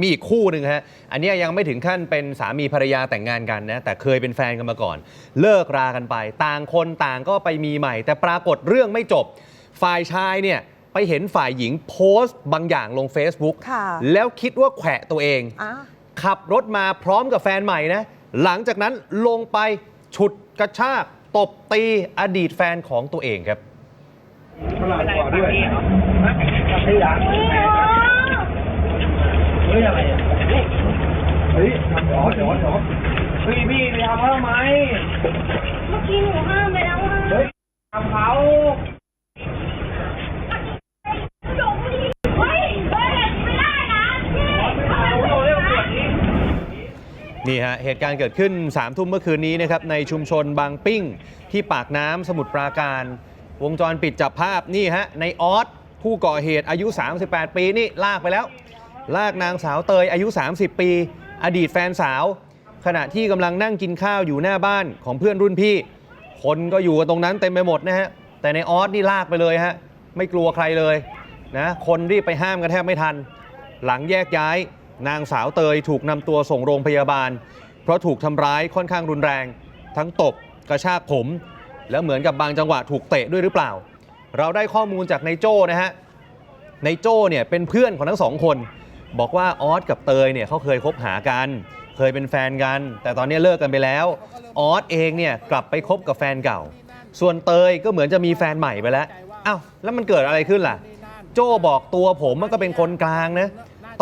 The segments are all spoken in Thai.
มีอีกคู่หนึ่งฮะ อันเนี้ยยังไม่ถึงขั้นเป็นสามีภรรยาแต่งงานกันนะ แต่เคยเป็นแฟนกันมาก่อน เลิกรากันไป ต่างคนต่างก็ไปมีใหม่ แต่ปรากฏเรื่องไม่จบ ฝ่ายชายเนี่ยไปเห็นฝ่ายหญิงโพสต์บางอย่างลง Facebook ค่ะแล้วคิดว่าแขวะตัวเองอะขับรถมาพร้อมกับแฟนใหม่นะ หลังจากนั้นลงไปฉุดกระชากตบตีอดีตแฟนของตัวเองครับ เฮ้ยอะไรอะเฮ้ยทำอ๋อเดี๋ยวเดี๋ยวพี่พี่ไปทำเขาทำไมเมื่อกี้หนูห้ามไปแล้วว่าเฮ้ยทำเขาจบดิเฮ้ยเฮ้ยไม่ได้นะพี่ทำไมเราไม่เรียกได้ตรวจนี้นี่ฮะ เหตุการณ์เกิดขึ้น3ามทุ่มเมื่อคืนนี้นะครับ ในชุมชนบางปิ้ง ที่ปากน้ำสมุทรปราการ วงจรปิดจับภาพนี่ฮะ ในออสผู้ก่อเหตุอายุ 38 ปีนี่ลากไปแล้ว ลากนางสาวเตยอายุ 30 ปี อดีตแฟนสาว ขณะที่กำลังนั่งกินข้าวอยู่หน้าบ้านของเพื่อนรุ่นพี่ คนก็อยู่กันตรงนั้นเต็มไปหมดนะฮะ แต่ในออสนี่ลากไปเลยฮะ ไม่กลัวใครเลยนะคนรีบไปห้ามกันแทบไม่ทัน หลังแยกย้าย นางสาวเตยถูกนำตัวส่งโรงพยาบาล เพราะถูกทำร้ายค่อนข้างรุนแรง ทั้งตบกระชากผม แล้วเหมือนกับบางจังหวะถูกเตะด้วยหรือเปล่า เราได้ข้อมูลจากนายโจ้นะฮะนายโจ้เนี่ยเป็นเพื่อนของทั้งสองคน บอกว่าออสกับเตยเนี่ยเขาเคยคบหากัน เคยเป็นแฟนกัน แต่ตอนนี้เลิกกันไปแล้ว ออสเองเนี่ยกลับไปคบกับแฟนเก่า ส่วนเตยก็เหมือนจะมีแฟนใหม่ไปแล้วอ้าวแล้วมันเกิดอะไรขึ้นล่ะ โจ้บอกตัวผมมันก็เป็นคนกลางนะ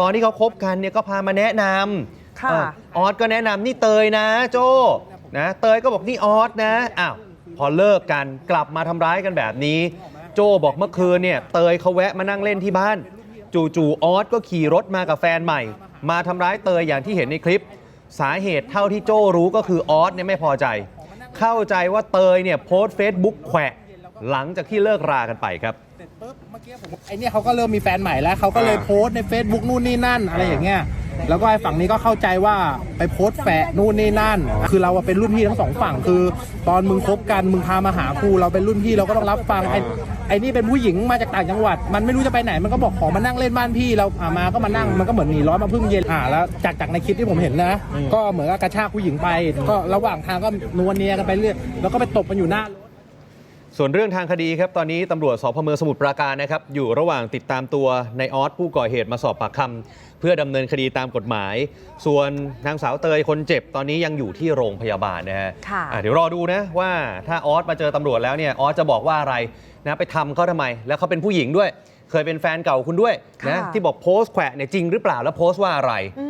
ตอนที่เขาคบกันเนี่ยก็พามาแนะนำค่ะ เออออสก็แนะนำนี่เตยนะ โจ้นะเตยก็บอกนี่ออสนะอ้าวพอเลิกกันกลับมาทำร้ายกันแบบนี้ โจ้บอกเมื่อคืนเนี่ยเตยเขาแวะมานั่งเล่นที่บ้าน จู่ๆออสก็ขี่รถมากับแฟนใหม่ มาทำร้ายเตยอย่างที่เห็นในคลิป สาเหตุเท่าที่โจ้รู้ก็คือออสเนี่ยไม่พอใจ เข้าใจว่าเตยเนี่ยโพสต์เฟซบุ๊กแขวะหลังจากที่เลิกรากันไปครับเสร็จปุ๊บเมื่อกี้ผมไอเนี่ยเขาก็เริ่มมีแฟนใหม่แล้วเขาก็เลยโพสต์ใน Facebook นู่นนี่นั่นอะไรอย่างเงี้ย แล้วก็ไอ้ฝั่งนี้ก็เข้าใจว่าไปโพสต์แฝะนู่นนี่นั่น คือเราอะเป็นรุ่นพี่ทั้งสองฝั่ง คือ ตอนมึงคบกันมึงพามาหาครูเราเป็นรุ่นพี่เราก็ต้องรับฟังไอ้ไอ้นี่เป็นผู้หญิงมาจากต่างจังหวัด มันไม่รู้จะไปไหนมันก็บอกขอมานั่งเล่นบ้านพี่เราอ่ามาก็มานั่งมันก็เหมือนหนีร้อนมาพึ่งเย็นอ่าแล้วจากจากในคลิปที่ผมเห็นนะ ก็เหมือนกับกระชากผู้หญิงไป ก็ระหว่างทางก็นวลเนียกันไปเรื่อยแล้วก็ไปตบมันอยู่หน้ารถ ส่วนเรื่องทางคดีครับตอนนี้ตำรวจสพเมืองสมุทรปราการนะครับอยู่ระหว่างติดตามตัวในออสผู้ก่อเหตุมาสอบปากคำเพื่อดำเนินคดีตามกฎหมาย ส่วนนางสาวเตยคนเจ็บตอนนี้ยังอยู่ที่โรงพยาบาลนะฮะค่ะ อะเดี๋ยวรอดูนะว่าถ้าออสมาเจอตำรวจแล้วเนี่ยออสจะบอกว่าอะไรนะไปทำเขาทำไม แล้วเขาเป็นผู้หญิงด้วย เคยเป็นแฟนเก่าคุณด้วยนะค่ะ ที่บอกโพสต์แขวะเนี่ยจริงหรือเปล่าแล้วโพสต์ว่าอะไร อืม